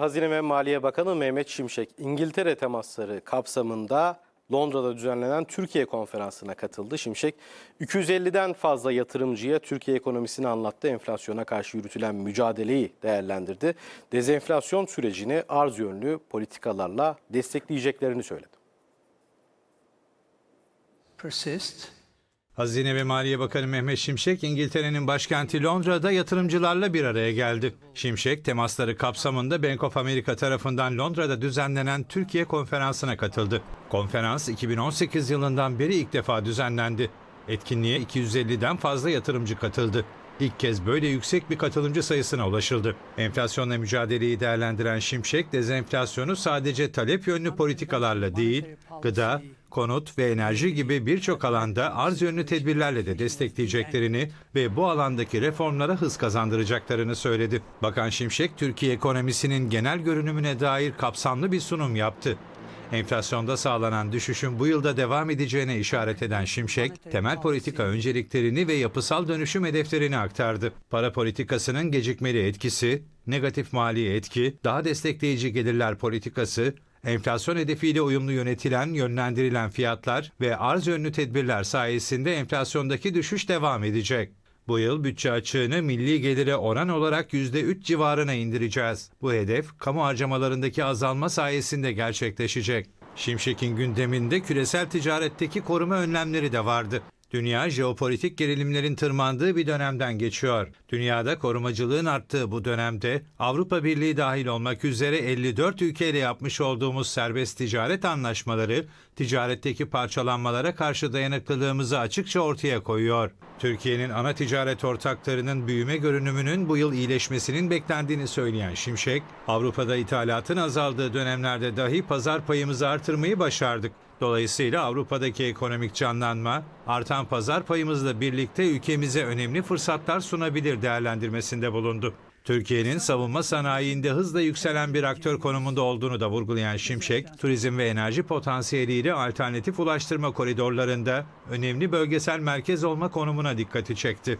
Hazine ve Maliye Bakanı Mehmet Şimşek, İngiltere temasları kapsamında Londra'da düzenlenen Türkiye konferansına katıldı. Şimşek, 250'den fazla yatırımcıya Türkiye ekonomisini anlattı. Enflasyona karşı yürütülen mücadeleyi değerlendirdi. Dezenflasyon sürecini arz yönlü politikalarla destekleyeceklerini söyledi. persist Hazine ve Maliye Bakanı Mehmet Şimşek, İngiltere'nin başkenti Londra'da yatırımcılarla bir araya geldi. Şimşek, temasları kapsamında Bank of America tarafından Londra'da düzenlenen Türkiye konferansına katıldı. Konferans 2018 yılından beri ilk defa düzenlendi. Etkinliğe 250'den fazla yatırımcı katıldı. İlk kez böyle yüksek bir katılımcı sayısına ulaşıldı. Enflasyonla mücadeleyi değerlendiren Şimşek, dezenflasyonu sadece talep yönlü politikalarla değil, gıda, konut ve enerji gibi birçok alanda arz yönlü tedbirlerle de destekleyeceklerini ve bu alandaki reformlara hız kazandıracaklarını söyledi. Bakan Şimşek, Türkiye ekonomisinin genel görünümüne dair kapsamlı bir sunum yaptı. Enflasyonda sağlanan düşüşün bu yılda devam edeceğine işaret eden Şimşek, temel politika önceliklerini ve yapısal dönüşüm hedeflerini aktardı. Para politikasının gecikmeli etkisi, negatif mali etki, daha destekleyici gelirler politikası, enflasyon hedefiyle uyumlu yönetilen, yönlendirilen fiyatlar ve arz yönlü tedbirler sayesinde enflasyondaki düşüş devam edecek. Bu yıl bütçe açığını milli gelire oran olarak %3 civarına indireceğiz. Bu hedef kamu harcamalarındaki azalma sayesinde gerçekleşecek. Şimşek'in gündeminde küresel ticaretteki koruma önlemleri de vardı. Dünya jeopolitik gerilimlerin tırmandığı bir dönemden geçiyor. Dünyada korumacılığın arttığı bu dönemde Avrupa Birliği dahil olmak üzere 54 ülkeyle yapmış olduğumuz serbest ticaret anlaşmaları ticaretteki parçalanmalara karşı dayanıklılığımızı açıkça ortaya koyuyor. Türkiye'nin ana ticaret ortaklarının büyüme görünümünün bu yıl iyileşmesinin beklendiğini söyleyen Şimşek, Avrupa'da ithalatın azaldığı dönemlerde dahi pazar payımızı artırmayı başardık. Dolayısıyla Avrupa'daki ekonomik canlanma, artan pazar payımızla birlikte ülkemize önemli fırsatlar sunabilir değerlendirmesinde bulundu. Türkiye'nin savunma sanayinde hızla yükselen bir aktör konumunda olduğunu da vurgulayan Şimşek, turizm ve enerji potansiyeliyle alternatif ulaştırma koridorlarında önemli bölgesel merkez olma konumuna dikkati çekti.